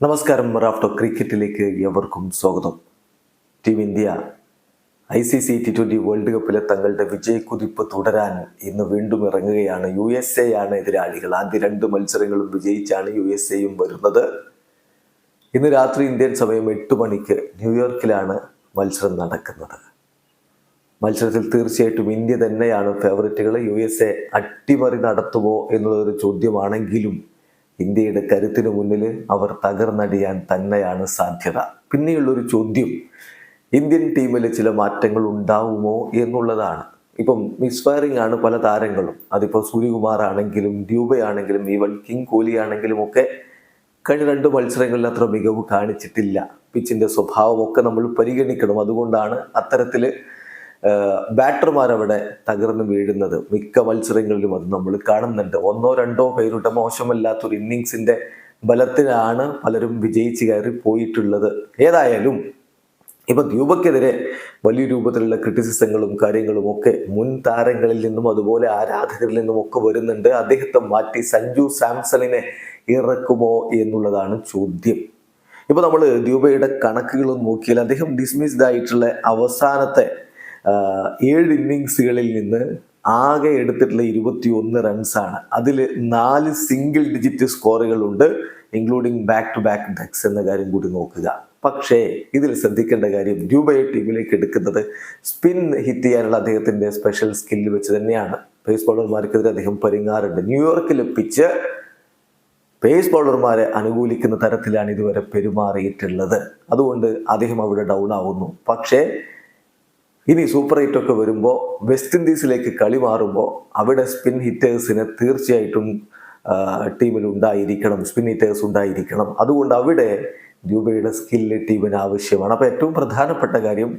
നമസ്കാരം റാഫ്റ്റോ ക്രിക്കറ്റിലേക്ക് എവർക്കും സ്വാഗതം. Team India I C C T twenty world കപ്പിലെ തങ്ങളുടെ വിജയക്കുതിപ്പ് തുടരാൻ ഇന്ന് വീണ്ടും ഇറങ്ങുകയാണ്. യു എസ് എ ആണ് എതിരാളികൾ. ആദ്യ രണ്ട് മത്സരങ്ങളും വിജയിച്ചാണ് യു എസ് എയും വരുന്നത്. ഇന്ന് രാത്രി ഇന്ത്യൻ സമയം എട്ട് മണിക്ക് ന്യൂയോർക്കിലാണ് മത്സരം നടക്കുന്നത്. മത്സരത്തിൽ തീർച്ചയായിട്ടും ഇന്ത്യ തന്നെയാണ് ഫേവറേറ്റുകൾ യു എസ് എ അട്ടിമറി നടത്തുമോ എന്നുള്ളതൊരു ചോദ്യമാണെങ്കിലും ഇന്ത്യയുടെ കരുത്തിനു മുന്നിൽ അവർ തകർന്നടിയാൻ തന്നെയാണ് സാധ്യത. പിന്നെയുള്ളൊരു ചോദ്യം ഇന്ത്യൻ ടീമിൽ ചില മാറ്റങ്ങൾ ഉണ്ടാവുമോ എന്നുള്ളതാണ്. ഇപ്പം മിസ്ഫയറിംഗ് ആണ് പല താരങ്ങളും. അതിപ്പോൾ സൂര്യകുമാർ ആണെങ്കിലും ഡ്യൂബയാണെങ്കിലും ഈവൻ കിങ് കോഹ്ലി ആണെങ്കിലും ഒക്കെ കഴിഞ്ഞ രണ്ട് മത്സരങ്ങളിൽ അത്ര മികവ് കാണിച്ചിട്ടില്ല. പിച്ചിന്റെ സ്വഭാവമൊക്കെ നമ്മൾ പരിഗണിക്കണം. അതുകൊണ്ടാണ് അത്തരത്തിൽ ബാറ്റർമാർ അവിടെ തകർന്നു വീഴുന്നത്. മിക്ക മത്സരങ്ങളിലും അത് നമ്മൾ കാണുന്നുണ്ട്. ഒന്നോ രണ്ടോ പേരുടെ മോശമല്ലാത്തൊരു ഇന്നിങ്സിന്റെ ബലത്തിലാണ് പലരും വിജയിച്ച് കയറി പോയിട്ടുള്ളത്. ഏതായാലും ഇപ്പൊ ദ്യൂബക്കെതിരെ വലിയ രൂപത്തിലുള്ള ക്രിറ്റിസിസങ്ങളും കാര്യങ്ങളും ഒക്കെ മുൻ താരങ്ങളിൽ നിന്നും അതുപോലെ ആരാധകരിൽ നിന്നും ഒക്കെ വരുന്നുണ്ട്. അദ്ദേഹത്തെ മാറ്റി സഞ്ജു സാംസണിനെ ഇറക്കുമോ എന്നുള്ളതാണ് ചോദ്യം. ഇപ്പൊ നമ്മൾ ദ്യൂബയുടെ കണക്കുകളും നോക്കിയാൽ അദ്ദേഹം ഡിസ്മിസ്ഡ് ആയിട്ടുള്ള അവസാനത്തെ ഏഴ് ഇന്നിങ്സുകളിൽ നിന്ന് ആകെ എടുത്തിട്ടുള്ള ഇരുപത്തി ഒന്ന് റൺസാണ്. അതിൽ നാല് single digit സ്കോറുകളുണ്ട് including back to back ducks എന്ന കാര്യം കൂടി നോക്കുക. പക്ഷേ ഇതിൽ ശ്രദ്ധിക്കേണ്ട കാര്യം രൂപയെ ടീമിലേക്ക് എടുക്കുന്നത് സ്പിൻ ഹിറ്റ് ചെയ്യാനുള്ള അദ്ദേഹത്തിന്റെ സ്പെഷ്യൽ സ്കില്ല് വെച്ച് തന്നെയാണ്. പേസ് ബോളർമാർക്കെതിരെ അദ്ദേഹം പരിങ്ങാറുണ്ട്. ന്യൂയോർക്കിലെ പിച്ച് പേസ് ബോളർമാരെ അനുകൂലിക്കുന്ന തരത്തിലാണ് ഇതുവരെ പെരുമാറിയിട്ടുള്ളത്. അതുകൊണ്ട് അദ്ദേഹം അവിടെ ഡൗൺ ആവുന്നു. പക്ഷേ ഇനി സൂപ്പർ ഒക്കെ വരുമ്പോൾ വെസ്റ്റ് ഇൻഡീസിലേക്ക് കളി മാറുമ്പോൾ അവിടെ സ്പിൻ ഹിറ്റേഴ്സിന് തീർച്ചയായിട്ടും ടീമിൽ ഉണ്ടായിരിക്കണം സ്പിൻ ഹിറ്റേഴ്സ് ഉണ്ടായിരിക്കണം. അതുകൊണ്ട് അവിടെ രൂപയുടെ സ്കില്ല് ടീമിന് ആവശ്യമാണ്. അപ്പോൾ ഏറ്റവും പ്രധാനപ്പെട്ട കാര്യം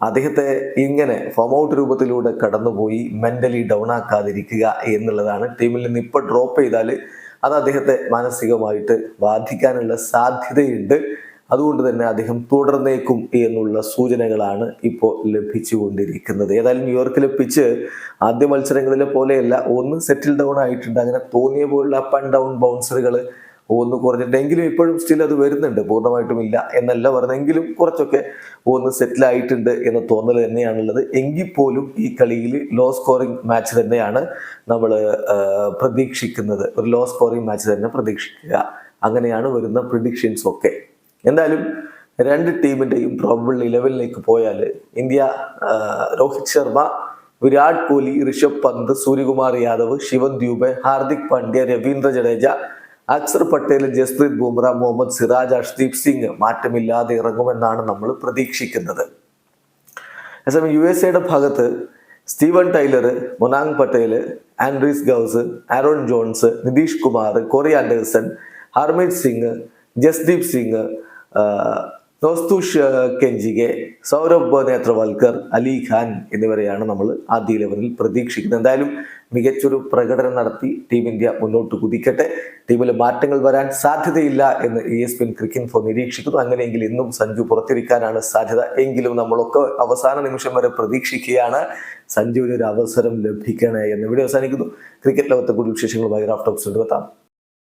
അദ്ദേഹത്തെ ഇങ്ങനെ ഫോം ഔട്ട് രൂപത്തിലൂടെ കടന്നുപോയി മെന്റലി ഡൗൺ ആക്കാതിരിക്കുക എന്നുള്ളതാണ്. ടീമിൽ നിന്ന് ഇപ്പോൾ ഡ്രോപ്പ് ചെയ്താൽ അത് അദ്ദേഹത്തെ മാനസികമായിട്ട് ബാധിക്കാനുള്ള സാധ്യതയുണ്ട്. അതുകൊണ്ട് തന്നെ അദ്ദേഹം തുടർന്നേക്കും എന്നുള്ള സൂചനകളാണ് ഇപ്പോൾ ലഭിച്ചുകൊണ്ടിരിക്കുന്നത്. ഏതായാലും ന്യൂയോർക്കിലെ പിച്ച് ആദ്യ മത്സരങ്ങളിലെ പോലെയല്ല ഒന്ന് സെറ്റിൽ ഡൗൺ ആയിട്ടുണ്ട്. അങ്ങനെ തോന്നിയ പോലുള്ള അപ്പ് ആൻഡ് ഡൗൺ ബൗൺസറുകൾ ഒന്ന് കുറഞ്ഞിട്ട് എങ്കിലും ഇപ്പോഴും സ്റ്റിൽ അത് വരുന്നുണ്ട്. പൂർണമായിട്ടും ഇല്ല എന്നല്ല പറഞ്ഞെങ്കിലും കുറച്ചൊക്കെ ഒന്ന് സെറ്റിൽ ആയിട്ടുണ്ട് എന്ന തോന്നൽ തന്നെയാണുള്ളത്. എങ്കിൽ പോലും ഈ കളിയിൽ ലോ സ്കോറിംഗ് മാച്ച് തന്നെയാണ് നമ്മൾ പ്രതീക്ഷിക്കുന്നത്. ഒരു ലോ സ്കോറിംഗ് മാച്ച് തന്നെ പ്രതീക്ഷിക്കുക. അങ്ങനെയാണ് വരുന്ന പ്രിഡിക്ഷൻസ് ഒക്കെ. എന്തായാലും രണ്ട് ടീമിന്റെയും പ്രോബിൾ ഇലവനിലേക്ക് പോയാൽ ഇന്ത്യ രോഹിത് ശർമ്മ വിരാട് കോഹ്ലി ഋഷഭ് പന്ത് സൂര്യകുമാർ യാദവ് ശിവൻ ദ്യൂബെ ഹാർദിക് പാണ്ഡ്യ രവീന്ദ്ര ജഡേജ അക്സർ പട്ടേൽ ജസ്പ്രീത് ബുംറ മുഹമ്മദ് സിറാജ് അർഷ്ദീപ് സിംഗ് മാറ്റമില്ലാതെ ഇറങ്ങുമെന്നാണ് നമ്മൾ പ്രതീക്ഷിക്കുന്നത്. അതേസമയം യു എസ് എയുടെ ഭാഗത്ത് Steven Taylor Monank Patel Andries Gous Aaron Jones Nitish Kumar Corey Anderson Harmeet Singh Jasdeep Singh Nosthush Kenjige Saurabh Netravalkar Ali Khan എന്നിവരെയാണ് നമ്മൾ ആദ്യ ലെവലിൽ പ്രതീക്ഷിക്കുന്നത്. എന്തായാലും മികച്ചൊരു പ്രകടനം നടത്തി ടീം ഇന്ത്യ മുന്നോട്ട് കുതിക്കട്ടെ. ടീമിൽ മാറ്റങ്ങൾ വരാൻ സാധ്യതയില്ല എന്ന് E S P N cricinfo നിരീക്ഷിക്കുന്നു. അങ്ങനെയെങ്കിൽ ഇന്നും സഞ്ജു പുറത്തിരിക്കാനാണ് സാധ്യത. എങ്കിലും നമ്മളൊക്കെ അവസാന നിമിഷം വരെ പ്രതീക്ഷിക്കുകയാണ് സഞ്ജുവിന് ഒരു അവസരം ലഭിക്കണേ എന്ന്. ഇവിടെ അവസാനിക്കുന്നു. ക്രിക്കറ്റ് ലോകത്തെ കൂടുതൽ വിശേഷങ്ങളുമായി റാഫ്റ്റോക്സ് കൊണ്ടുവെത്താം